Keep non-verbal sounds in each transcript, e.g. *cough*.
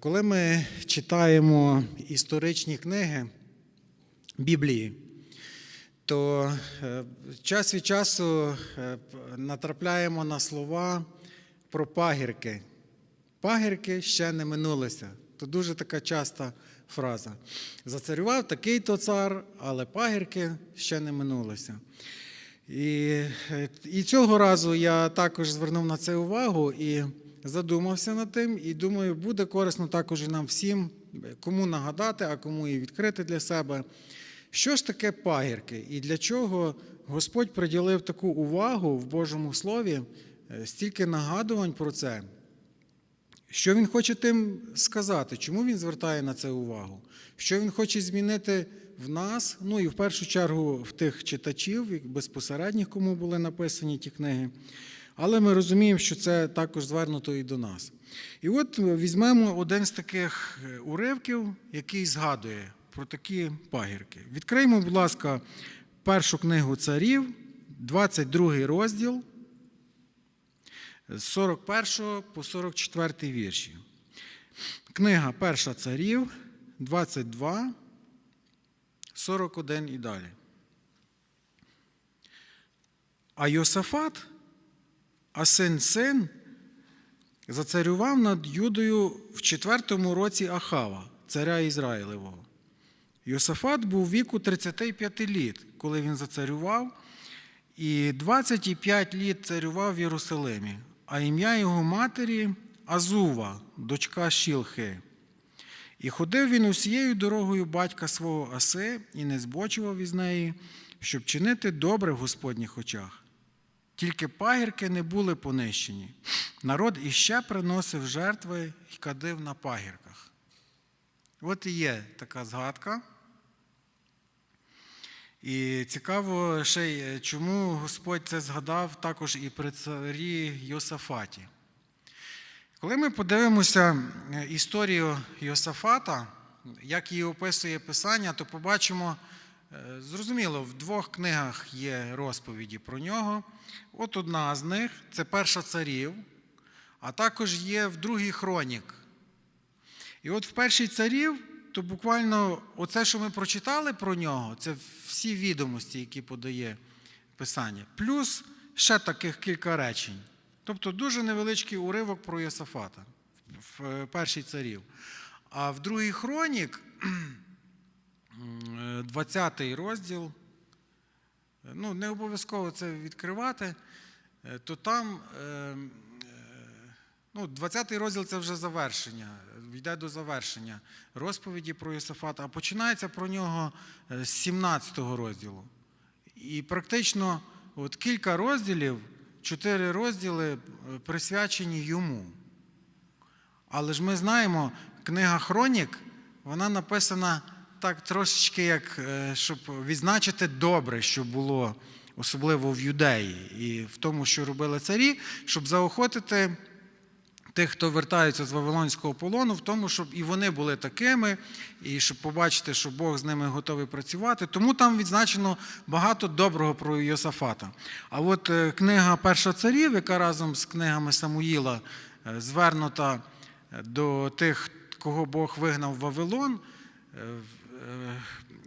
Коли ми читаємо історичні книги Біблії, то е, час від часу е, натрапляємо на слова про пагірки. Пагірки ще не минулися. То дуже така часта фраза. Зацарював такий то цар, але пагірки ще не минулися. І, е, і цього разу я також звернув на це увагу і задумався над тим. І думаю, буде корисно також і нам всім, кому нагадати, а кому і відкрити для себе. Що ж таке пагірки і для чого Господь приділив таку увагу в Божому Слові, е, стільки нагадувань про це? Що він хоче тим сказати? Чому він звертає на це увагу? Що він хоче змінити в нас, ну і в першу чергу в тих читачів, безпосередніх, кому були написані ті книги. Але ми розуміємо, що це також звернуто і до нас. І от візьмемо один з таких е, уривків, який згадує про такі пагірки. Відкриємо, будь ласка, першу книгу царів, 22 розділ з 41 по 44 вірші. Книга Перша царів, 22, 41 і далі. А Йосафат, а син син, зацарював над Юдою в четвертому році Ахава, царя Ізраїлевого. Йосафат був віку 35 літ, коли він зацарював, і 25 літ царював в Єрусалимі, а ім'я його матері Азува, дочка Шілхи. І ходив він усією дорогою батька свого Аси і не збочував із неї, щоб чинити добре в Господніх очах. Тільки пагірки не були понищені. Народ іще приносив жертви і кадив на пагірках. От і є така згадка. І цікаво ще, й, чому Господь це згадав також і при царі Йосафаті. Коли ми подивимося історію Йосафата, як її описує Писання, то побачимо, е, зрозуміло, в двох книгах є розповіді про нього. От одна з них це перша царів, а також є в другій хронік. І от в першій царів, то буквально оце, що ми прочитали про нього, це всі відомості, які подає Писання, плюс ще таких кілька речень. Тобто дуже невеличкий уривок про Йосафата в першій царів. А в другій хронік, 20 розділ, ну, не обов'язково це відкривати, то там ну, 20 розділ це вже завершення, йде до завершення розповіді про Йосафата, а починається про нього з 17 розділу. І практично от кілька розділів чотири розділи присвячені йому. Але ж ми знаємо, книга Хронік, вона написана так трошечки, як щоб відзначити добре, що було, особливо в юдеї, і в тому, що робили царі, щоб заохотити тих, хто вертаються з Вавилонського полону, в тому, щоб і вони були такими, і щоб побачити, що Бог з ними готовий працювати. Тому там відзначено багато доброго про Йосафата. А от книга Перша царів, яка разом з книгами Самуїла звернута до тих, кого Бог вигнав в Вавилон,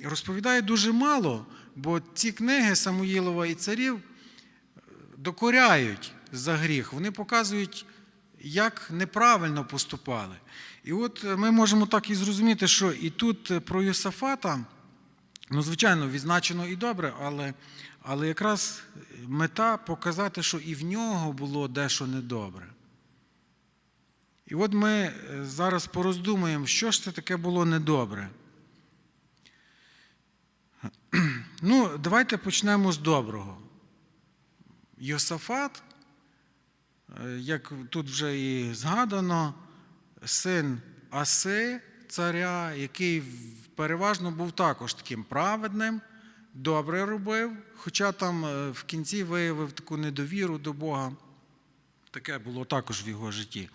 розповідає дуже мало, бо ці книги Самуїлова і царів докоряють за гріх. Вони показують як неправильно поступали. І от ми можемо так і зрозуміти, що і тут про Йосафата, ну, звичайно, відзначено і добре, але, але якраз мета показати, що і в нього було дещо недобре. І от ми зараз пороздумуємо, що ж це таке було недобре. *clears throat* Ну, давайте почнемо з доброго. Йосафат як тут вже і згадано, син Аси, царя, який переважно був також таким праведним, добре робив, хоча там в кінці виявив таку недовіру до Бога. Таке було також в його житті.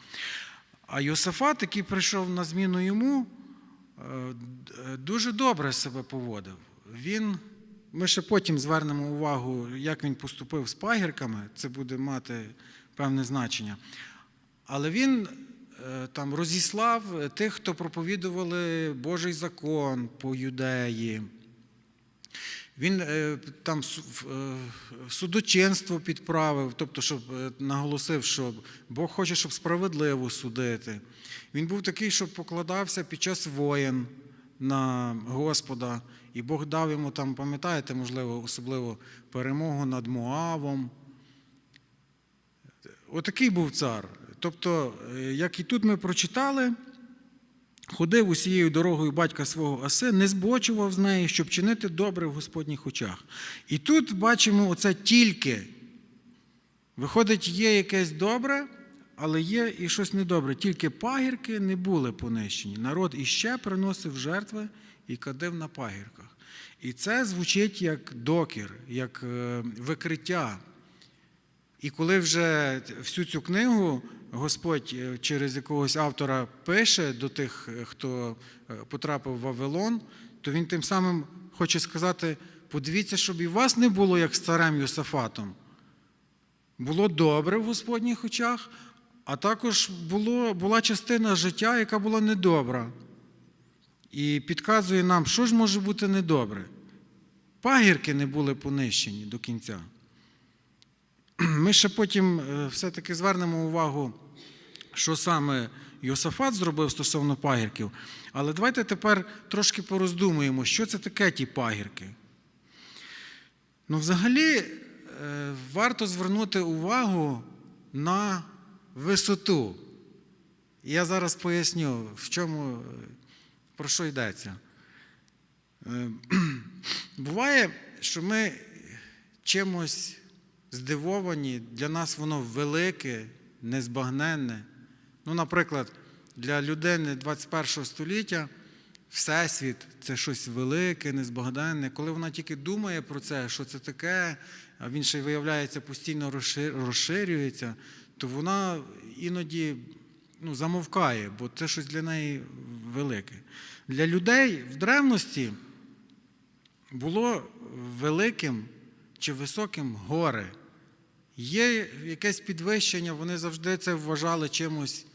А Йосифат, який прийшов на зміну йому, дуже добре себе поводив. Він, Ми ще потім звернемо увагу, як він поступив з пагірками, це буде мати певне значення. Але він е, там розіслав тих, хто проповідували Божий закон по юдеї. Він е, там е, судочинство підправив, тобто, щоб е, наголосив, що Бог хоче, щоб справедливо судити. Він був такий, що покладався під час воєн на Господа, і Бог дав йому там, пам'ятаєте, можливо, особливо перемогу над Моавом. Отакий був цар. Тобто, е, як і тут ми прочитали, ходив усією дорогою батька свого Аси, не збочував з неї, щоб чинити добре в Господніх очах. І тут бачимо оце тільки. Виходить, є якесь добре, але є і щось недобре. Тільки пагірки не були понищені. Народ іще приносив жертви і кадив на пагірках. І це звучить як докір, як е, викриття. І коли вже всю цю книгу Господь е, через якогось автора пише до тих, е, хто потрапив в Вавилон, то він тим самим хоче сказати: подивіться, щоб і вас не було, як з царем Йосафатом. Було добре в Господніх очах, а також було, була частина життя, яка була недобра. І підказує нам, що ж може бути недобре. Пагірки не були понищені до кінця. Ми ще потім е, все-таки звернемо увагу, що саме Йосафат зробив стосовно пагірків. Але давайте тепер трошки пороздумуємо, що це таке ті пагірки. Ну, взагалі, е, варто звернути увагу на висоту. Я зараз поясню, в чому, е, про що йдеться. Е, *clears throat* Буває, що ми чимось здивовані, для нас воно велике, незбагненне. Ну, наприклад, для людини 21 століття Всесвіт це щось велике, незбагненне. Коли вона тільки думає про це, що це таке, а він ще й виявляється, постійно розширюється, то вона іноді ну, замовкає, бо це щось для неї велике. Для людей в древності було великим чи високим горе. Є якесь підвищення, вони завжди це вважали чимось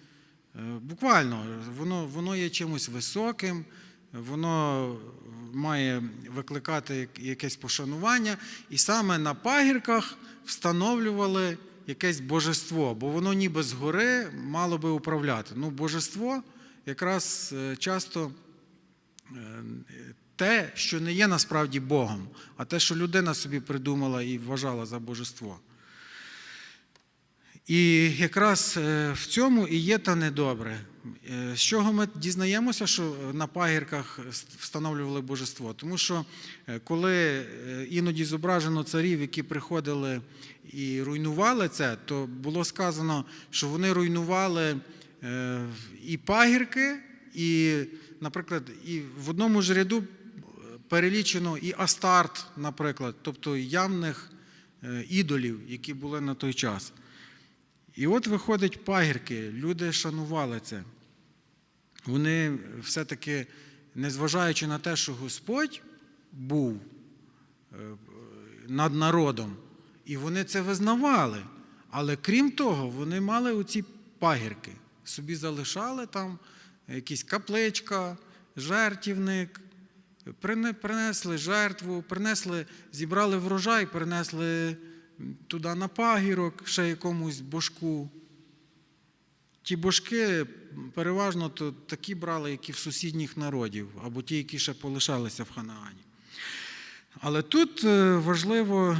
е, буквально, воно, воно є чимось високим, воно має викликати якесь пошанування, і саме на пагірках встановлювали якесь божество, бо воно ніби згори мало би управляти. Ну, божество якраз е, часто е, те, що не є насправді Богом, а те, що людина собі придумала і вважала за божество. І якраз е, в цьому і є та недобре. Е, З чого ми дізнаємося, що на пагірках встановлювали божество? Тому що е, коли е, іноді зображено царів, які приходили і руйнували це, то було сказано, що вони руйнували і пагірки, і, наприклад, і в одному ж ряду перелічено і Астарт, наприклад, тобто явних ідолів, які були на той час. І от виходить пагірки, люди шанували це. Вони все-таки, незважаючи на те, що Господь був е, над народом, і вони це визнавали. Але крім того, вони мали оці пагірки. Собі залишали там якісь капличка, жертівник, принесли жертву, принесли, зібрали врожай, принесли туди на пагірок, ще якомусь божку. Ті божки переважно то такі брали, які в сусідніх народів, або ті, які ще полишалися в Ханаані. Але тут е, важливо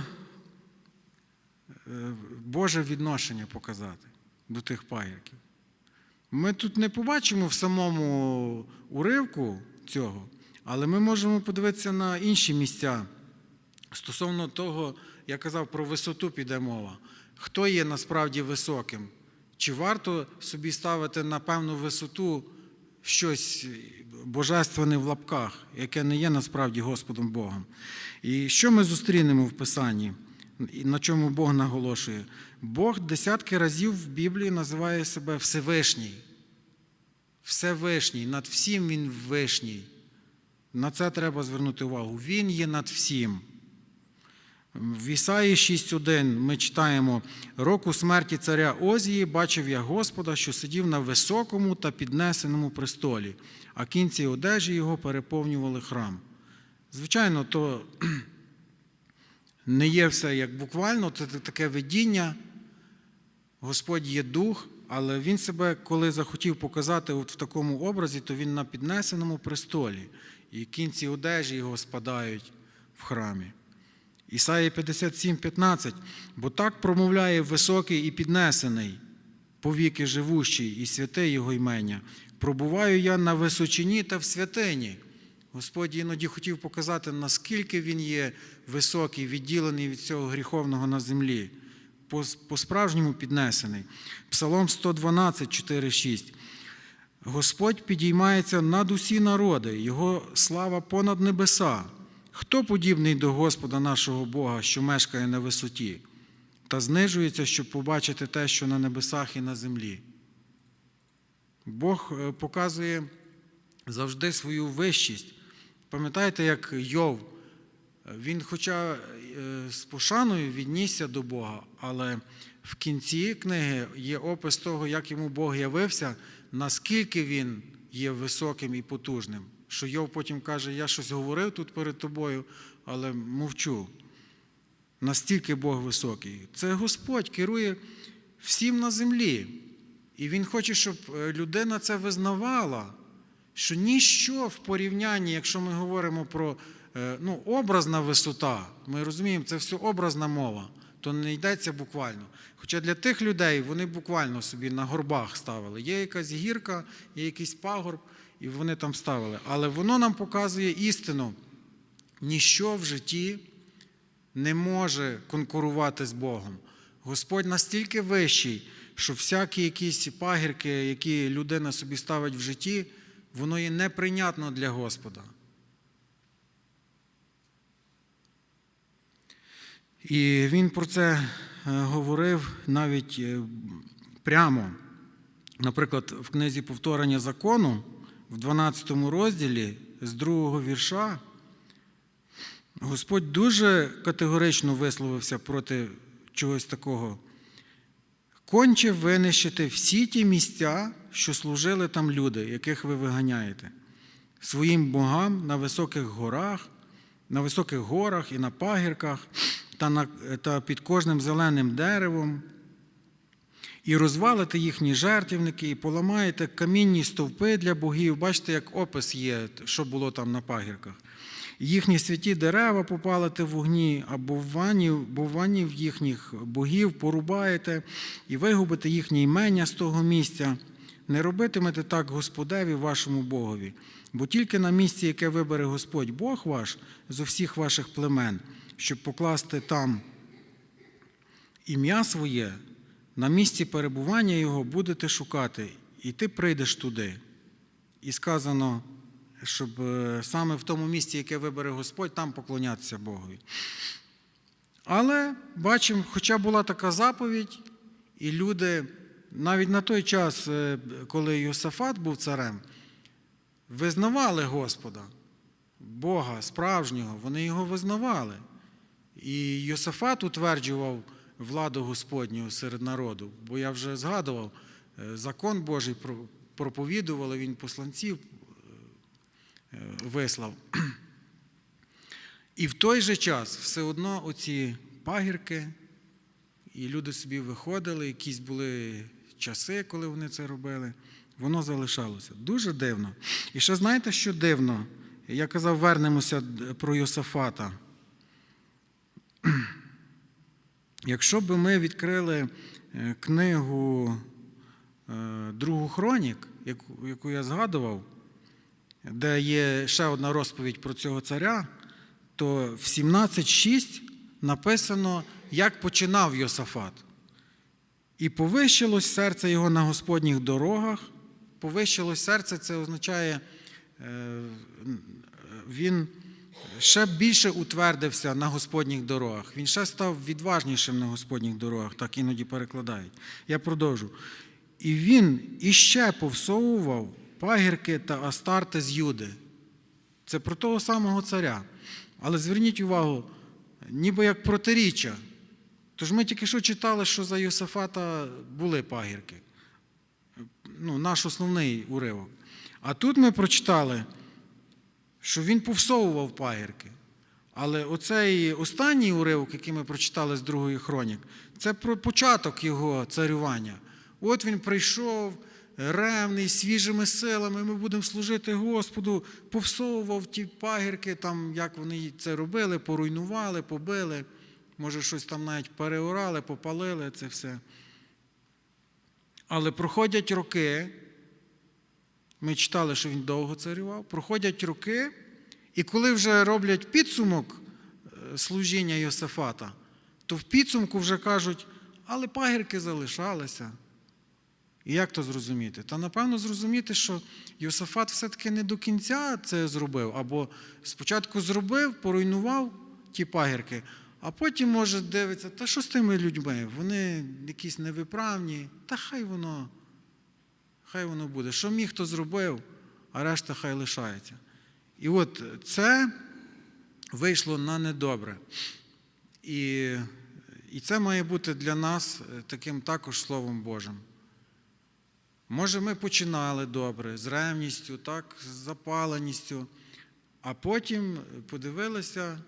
е, Боже відношення показати до тих пагірків. Ми тут не побачимо в самому уривку цього, але ми можемо подивитися на інші місця. Стосовно того, я казав про висоту піде мова. Хто є насправді високим? Чи варто собі ставити на певну висоту щось божественне в лапках, яке не є насправді Господом Богом? І що ми зустрінемо в Писанні? На чому Бог наголошує? Бог десятки разів в Біблії називає себе Всевишній. Всевишній, над всім Він вишній. На це треба звернути увагу. Він є над всім. В Ісаї 6.1 ми читаємо: року смерті царя Озії бачив я Господа, що сидів на високому та піднесеному престолі, а кінці одежі його переповнювали храм. Звичайно, то не є все як буквально, це таке видіння. Господь є дух, але він себе, коли захотів показати от в такому образі, то він на піднесеному престолі, і кінці одежі його спадають в храмі. Ісаї 57,15. Бо так промовляє високий і піднесений, повіки живущий, і святе Його імення. Пробуваю я на височині та в святині. Господь іноді хотів показати, наскільки він є високий, відділений від цього гріховного на землі, по-справжньому піднесений. Псалом 112, 4, 6. Господь підіймається над усі народи, Його слава понад небеса. Хто подібний до Господа нашого Бога, що мешкає на висоті, та знижується, щоб побачити те, що на небесах і на землі? Бог е, показує завжди свою вищість. Пам'ятаєте, як Йов, він, хоча е, з пошаною віднісся до Бога, але в кінці книги є опис того, як йому Бог явився, наскільки він є високим і потужним. Що Йов потім каже, я щось говорив тут перед тобою, але мовчу. Настільки Бог високий. Це Господь керує всім на землі. І Він хоче, щоб людина це визнавала, що ніщо в порівнянні, якщо ми говоримо про ну, образна висота, ми розуміємо, це все образна мова, то не йдеться буквально. Хоча для тих людей вони буквально собі на горбах ставили. Є якась гірка, є якийсь пагорб і вони там ставили. Але воно нам показує істину. Ніщо в житті не може конкурувати з Богом. Господь настільки вищий, що всякі якісь пагірки, які людина собі ставить в житті, воно є неприйнятно для Господа. І він про це говорив навіть прямо. Наприклад, в книзі повторення закону в 12 розділі з другого вірша Господь дуже категорично висловився проти чогось такого. Конче винищити всі ті місця, що служили там люди, яких ви виганяєте, своїм богам на високих горах, на високих горах і на пагірках, та, на, та під кожним зеленим деревом і розвалите їхні жертвівники, і поламаєте камінні стовпи для богів. Бачите, як опис є, що було там на пагірках. Їхні святі дерева попалите в вогні, а буванів, буванів їхніх богів порубаєте і вигубите їхні імення з того місця. Не робитимете так Господеві вашому Богові, бо тільки на місці, яке вибере Господь Бог ваш з усіх ваших племен, щоб покласти там ім'я своє, на місці перебування його будете шукати, і ти прийдеш туди. І сказано, щоб саме в тому місці, яке вибере Господь, там поклонятися Богові. Але бачимо, хоча була така заповідь, і люди навіть на той час, коли Йосафат був царем, визнавали Господа, Бога справжнього, вони його визнавали. І Йосафат утверджував владу Господню серед народу, бо я вже згадував, закон Божий проповідували, він посланців вислав. І в той же час все одно оці пагірки, і люди собі виходили, якісь були часи, коли вони це робили, воно залишалося. Дуже дивно. І ще знаєте, що дивно? Я казав, вернемося про Йосафата. Якщо б ми відкрили книгу Другу Хронік, яку я згадував, де є ще одна розповідь про цього царя, то в 17.6 написано, як починав Йосафат. І повищилось серце його на Господніх дорогах. Повищилось серце це означає, він ще більше утвердився на Господніх дорогах. Він ще став відважнішим на Господніх дорогах, так іноді перекладають. Я продовжу. І він іще повсовував пагірки та астарти з Юди. Це про того самого царя. Але зверніть увагу, ніби як протиріччя. Тож ми тільки що читали, що за Йосафата були пагірки. Ну, наш основний уривок. А тут ми прочитали, що він повсовував пагірки. Але оцей останній уривок, який ми прочитали з другої хронік, це про початок його царювання. От він прийшов ревний, свіжими силами, ми будемо служити Господу, повсовував ті пагірки, там, як вони це робили, поруйнували, побили, може, щось там навіть переорали, попалили це все. Але проходять роки, ми читали, що він довго царював, проходять роки, і коли вже роблять підсумок е, служіння Йосифата, то в підсумку вже кажуть, але пагірки залишалися. І як то зрозуміти? Та напевно зрозуміти, що Йосафат все-таки не до кінця це зробив, або спочатку зробив, поруйнував ті пагірки, а потім, може, дивиться, та що з тими людьми? Вони якісь невиправні, та хай воно, хай воно буде. Що міг, то зробив, а решта хай лишається. І от це вийшло на недобре. І, і це має бути для нас таким також Словом Божим. Може, ми починали добре, з ревністю, так, з запаленістю, а потім подивилися,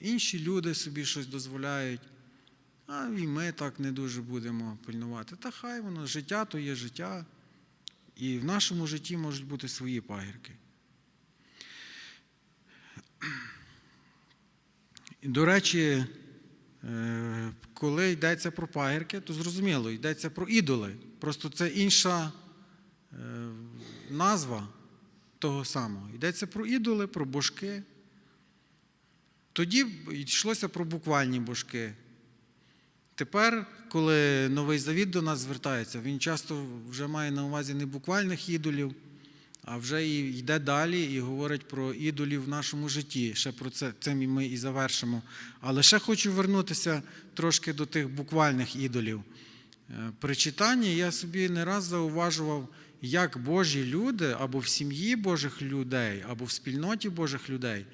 інші люди собі щось дозволяють, а і ми так не дуже будемо пильнувати. Та хай воно, життя то є життя, і в нашому житті можуть бути свої пагірки. До речі, е, коли йдеться про пагірки, то зрозуміло, йдеться про ідоли. Просто це інша е, назва того самого. Йдеться про ідоли, про божки. Тоді йшлося про буквальні божки. Тепер, коли Новий Завіт до нас звертається, він часто вже має на увазі не буквальних ідолів, а вже і йде далі і говорить про ідолів в нашому житті. Ще про це цим ми і завершимо. Але ще хочу вернутися трошки до тих буквальних ідолів. Е, При читанні я собі не раз зауважував, як Божі люди або в сім'ї Божих людей, або в спільноті Божих людей,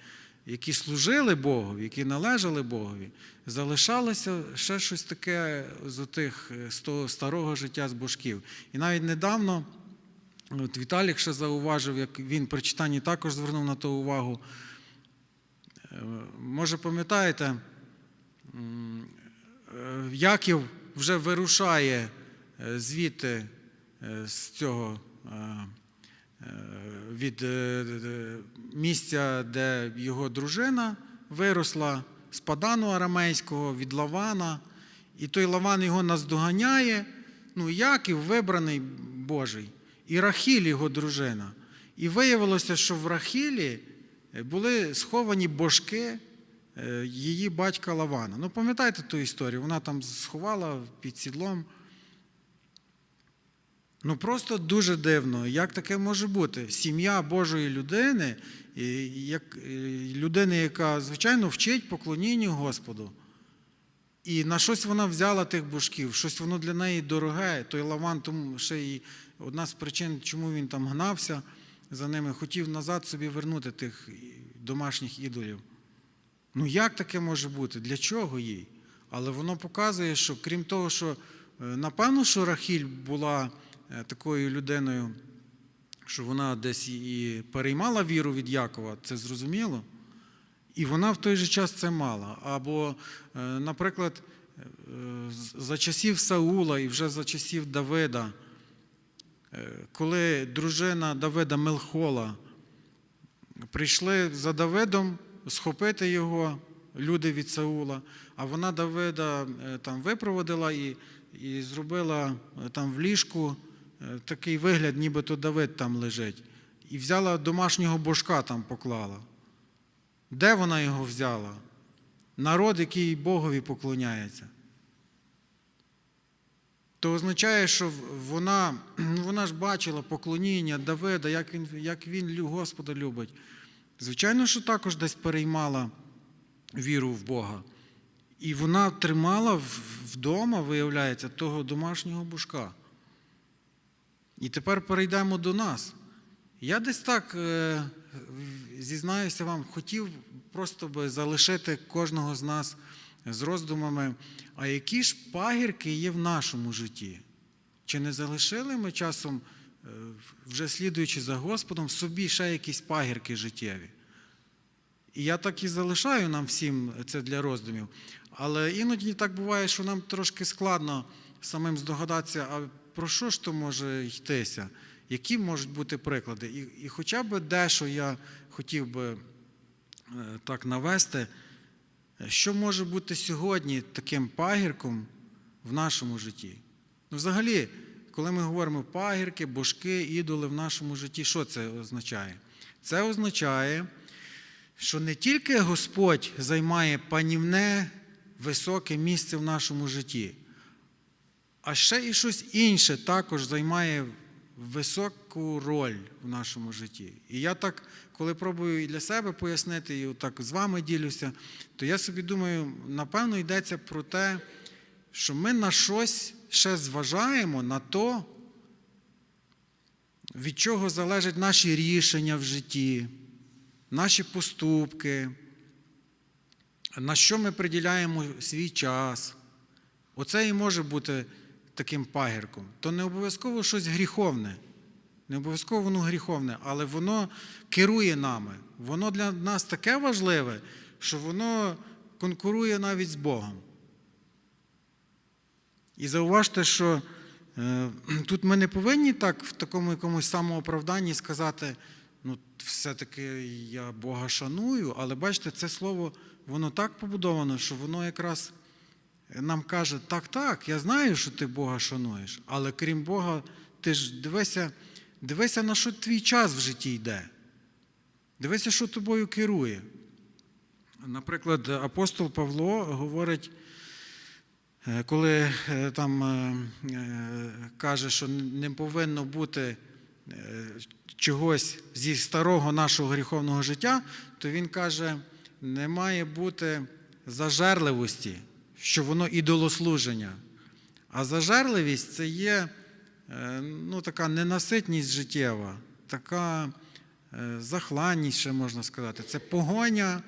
які служили Богові, які належали Богові, залишалося ще щось таке з отих, е, з того старого життя з божків. І навіть недавно. От Віталік ще зауважив, як він при читанні також звернув на то увагу. Е, Може, пам'ятаєте, е, Яків вже вирушає звідти з цього від е, е, місця, де його дружина виросла, з Падану Арамейського, від Лавана, і той Лаван його наздоганяє. Ну, Яків вибраний Божий і Рахіль, його дружина. І виявилося, що в Рахілі були сховані божки е, її батька Лавана. Ну, пам'ятаєте ту історію? Вона там сховала під сідлом. Ну, просто дуже дивно, як таке може бути. Сім'я Божої людини, як, людини, яка, звичайно, вчить поклонінню Господу. І на щось вона взяла тих божків, щось воно для неї дороге. Той Лаван, тому ще й одна з причин, чому він там гнався за ними, хотів назад собі вернути тих домашніх ідолів. Ну як таке може бути? Для чого їй? Але воно показує, що крім того, що е, напевно, що Рахіль була такою людиною, що вона десь і переймала віру від Якова, це зрозуміло. І вона в той же час це мала. Або, е, наприклад, е, за часів Саула і вже за часів Давида, е, коли дружина Давида Мелхола прийшли за Давидом схопити його люди від Саула, а вона Давида е, там випроводила і, і зробила е, там в ліжку е, такий вигляд, нібито Давид там лежить. І взяла домашнього божка там поклала. Де вона його взяла? Народ, який Богові поклоняється. То означає, що вона, ну, вона ж бачила поклоніння Давида, як він, як він Господа любить. Звичайно, що також десь переймала віру в Бога. І вона тримала вдома, виявляється, того домашнього бушка. І тепер перейдемо до нас. Я десь так, е, зізнаюся вам, хотів просто би залишити кожного з нас з роздумами, а які ж пагірки є в нашому житті? Чи не залишили ми часом, е, вже слідуючи за Господом, собі ще якісь пагірки життєві? І я так і залишаю нам всім це для роздумів. Але іноді так буває, що нам трошки складно самим здогадатися, а про що ж то може йтися, які можуть бути приклади. І, і хоча б дещо я хотів би е, так навести, що може бути сьогодні таким пагірком в нашому житті. Ну, взагалі, коли ми говоримо пагірки, божки, ідоли в нашому житті, що це означає? Це означає, що не тільки Господь займає панівне високе місце в нашому житті, а ще і щось інше також займає високу роль в нашому житті. І я так, коли пробую і для себе пояснити, і так з вами ділюся, то я собі думаю, напевно, йдеться про те, що ми на щось ще зважаємо на то, від чого залежать наші рішення в житті, наші поступки, на що ми приділяємо свій час. Оце і може бути таким пагірком. То не обов'язково щось гріховне. Не обов'язково воно гріховне, але воно керує нами. Воно для нас таке важливе, що воно конкурує навіть з Богом. І зауважте, що е, тут ми не повинні так в такому якомусь самооправданні сказати, ну, все-таки я Бога шаную, але бачите, це слово, воно так побудовано, що воно якраз нам каже, так, так, я знаю, що ти Бога шануєш, але крім Бога, ти ж дивися, дивися, на що твій час в житті йде. Дивися, що тобою керує. Наприклад, апостол Павло говорить, е, коли е, там е, каже, що не повинно бути чогось зі старого нашого гріховного життя, то він каже, не має бути зажерливості, що воно ідолослуження. А зажерливість це є е, ну, така ненаситність життєва, така е, захланність, ще можна сказати. Це погоня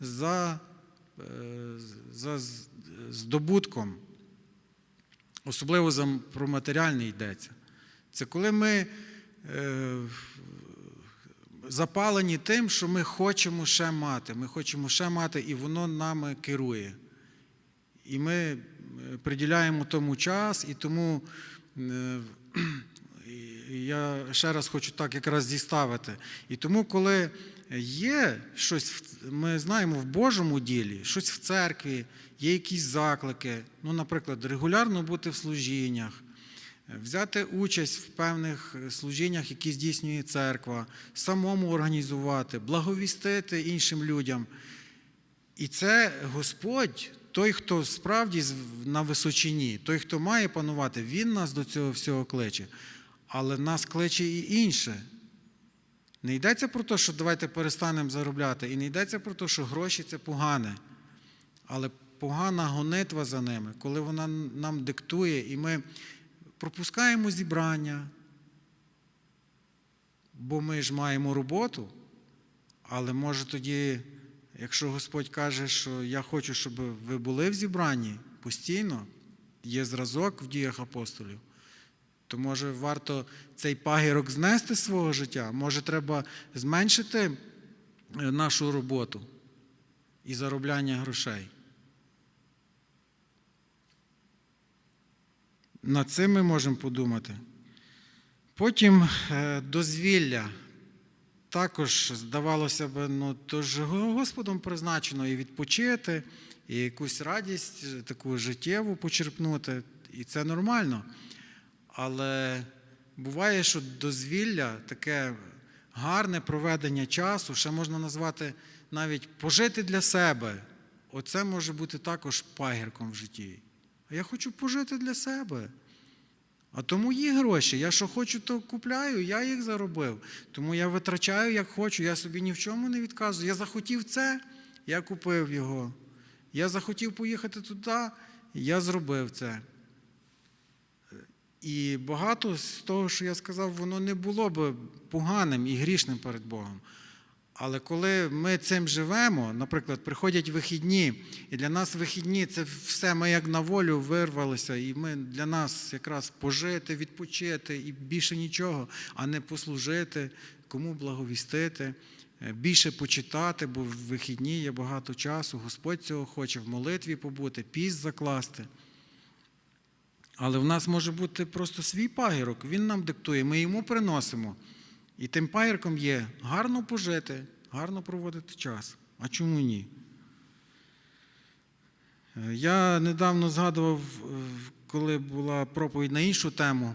за, е, за здобутком. Особливо за, про матеріальне йдеться. Це коли ми запалені тим, що ми хочемо ще мати. Ми хочемо ще мати, і воно нами керує. І ми е, приділяємо тому час, і тому е, *clears throat* я ще раз хочу так якраз зіставити. І тому, коли є щось, ми знаємо в Божому ділі, щось в церкві, є якісь заклики, ну, наприклад, регулярно бути в служіннях, взяти участь в певних служіннях, які здійснює церква, самому організувати, благовістити іншим людям. І це Господь, той, хто справді на височині, той, хто має панувати, Він нас до цього всього кличе. Але нас кличе і інше. Не йдеться про те, що давайте перестанемо заробляти, і не йдеться про те, що гроші це погане. Але погана гонитва за ними, коли вона нам диктує, і ми пропускаємо зібрання, бо ми ж маємо роботу, але може тоді, якщо Господь каже, що я хочу, щоб ви були в зібранні постійно, є зразок в діях апостолів, то може варто цей пагірок знести з свого життя, може треба зменшити е, нашу роботу і заробляння грошей. Над цим ми можемо подумати. Потім е, дозвілля. Також, здавалося б, ну, то ж Господом призначено і відпочити, і якусь радість таку життєву почерпнути, і це нормально. Але буває, що дозвілля, таке гарне проведення часу, ще можна назвати навіть пожити для себе. Оце може бути також пагірком в житті. А я хочу пожити для себе. А то мої гроші. Я що хочу, то купляю, я їх заробив. Тому я витрачаю, як хочу, я собі ні в чому не відказую. Я захотів це, я купив його. Я захотів поїхати туди, я зробив це. І багато з того, що я сказав, воно не було б поганим і грішним перед Богом. Але коли ми цим живемо, наприклад, приходять вихідні, і для нас вихідні це все ми як на волю вирвалися, і ми для нас якраз пожити, відпочити і більше нічого, а не послужити, кому благовістити, е, більше почитати, бо в вихідні є багато часу. Господь цього хоче в молитві побути, піст закласти. Але в нас може бути просто свій пагірок, він нам диктує, ми йому приносимо. І тим пагірком є гарно пожити, гарно проводити час. А чому ні? Е, Я недавно згадував, е, коли була проповідь на іншу тему,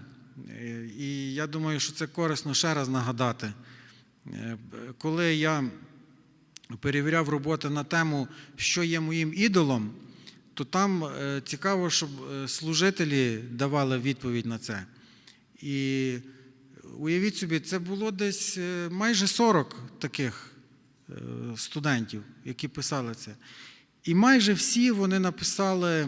е, і я думаю, що це корисно ще раз нагадати. Коли я перевіряв роботи на тему, що є моїм ідолом, то там цікаво, щоб служителі давали відповідь на це. І уявіть собі, це було десь е, майже 40 таких е, студентів, які писали це. І майже всі вони написали,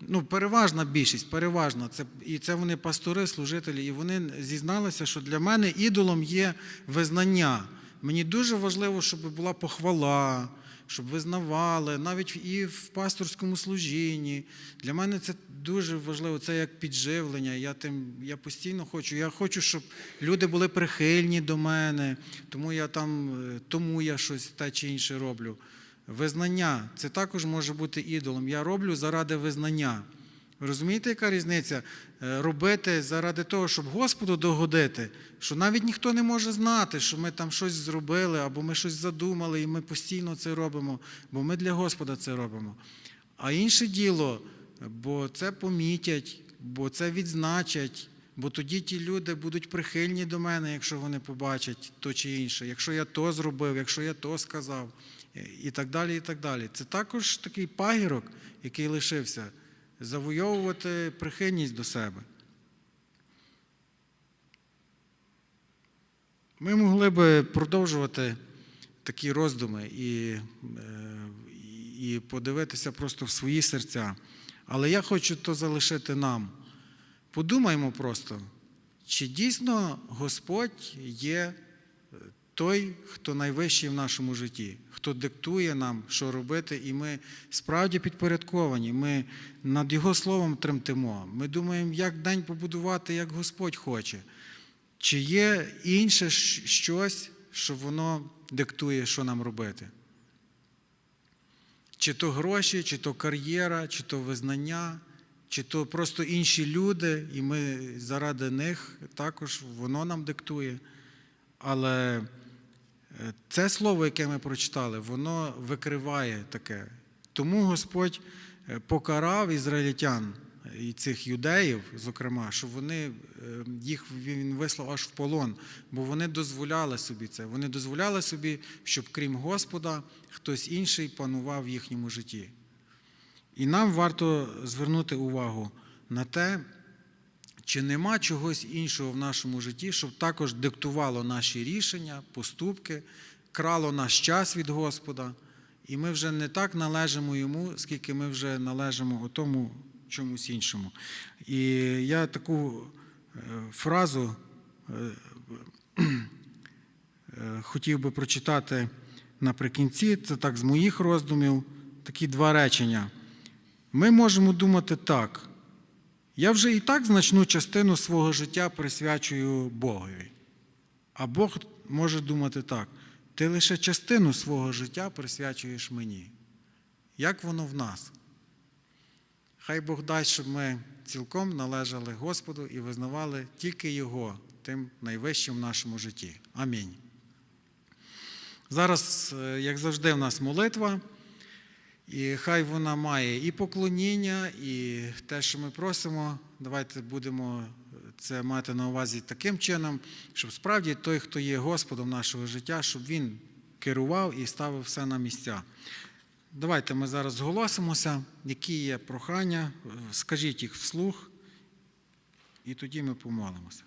ну, переважна більшість, переважна, це, і це вони пастори, служителі, і вони зізналися, що для мене ідолом є визнання. Мені дуже важливо, щоб була похвала, щоб визнавали, навіть і в пасторському служінні. Для мене це дуже важливо, це як підживлення. Я, тим, я постійно хочу. Я хочу, щоб люди були прихильні до мене, тому я там, е, тому я щось те чи інше роблю. Визнання це також може бути ідолом. Я роблю заради визнання. Розумієте, яка різниця? Е, Робити заради того, щоб Господу догодити, що навіть ніхто не може знати, що ми там щось зробили, або ми щось задумали, і ми постійно це робимо, бо ми для Господа це робимо. А інше діло, бо це помітять, бо це відзначать, бо тоді ті люди будуть прихильні до мене, якщо вони побачать то чи інше, якщо я то зробив, якщо я то сказав, і так далі. і так далі. Це також такий пагірок, який лишився, завойовувати прихильність до себе. Ми могли би продовжувати такі роздуми і, е, і подивитися просто в свої серця. Але я хочу то залишити нам. Подумаймо просто, чи дійсно Господь є той, хто найвищий в нашому житті, хто диктує нам, що робити, і ми справді підпорядковані. Ми над Його словом тремтимо. Ми думаємо, як день побудувати, як Господь хоче. Чи є інше щось, що воно диктує, що нам робити? Чи то гроші, чи то кар'єра, чи то визнання, чи то просто інші люди, і ми заради них також воно нам диктує. Але це слово, яке ми прочитали, воно викриває таке. Тому Господь е, покарав ізраїльтян і цих юдеїв, зокрема, що вони е, їх він вислав аж в полон, бо вони дозволяли собі це. Вони дозволяли собі, щоб крім Господа, хтось інший панував в їхньому житті. І нам варто звернути увагу на те, чи нема чогось іншого в нашому житті, щоб також диктувало наші рішення, поступки, крало наш час від Господа, і ми вже не так належимо йому, скільки ми вже належимо тому чомусь іншому. І я таку е, фразу е, е, хотів би прочитати наприкінці, це так з моїх роздумів, такі два речення. Ми можемо думати так. Я вже і так значну частину свого життя присвячую Богові. А Бог може думати так: ти лише частину свого життя присвячуєш мені. Як воно в нас? Хай Бог дасть, щоб ми цілком належали Господу і визнавали тільки Його тим найвищим в нашому житті. Амінь. Зараз, е, як завжди, в нас молитва. І хай вона має і поклоніння, і те, що ми просимо, давайте будемо це мати на увазі таким чином, щоб справді той, хто є Господом нашого життя, щоб він керував і ставив все на місця. Давайте ми зараз зголосимося, які є прохання, скажіть їх вслух, і тоді ми помолимося.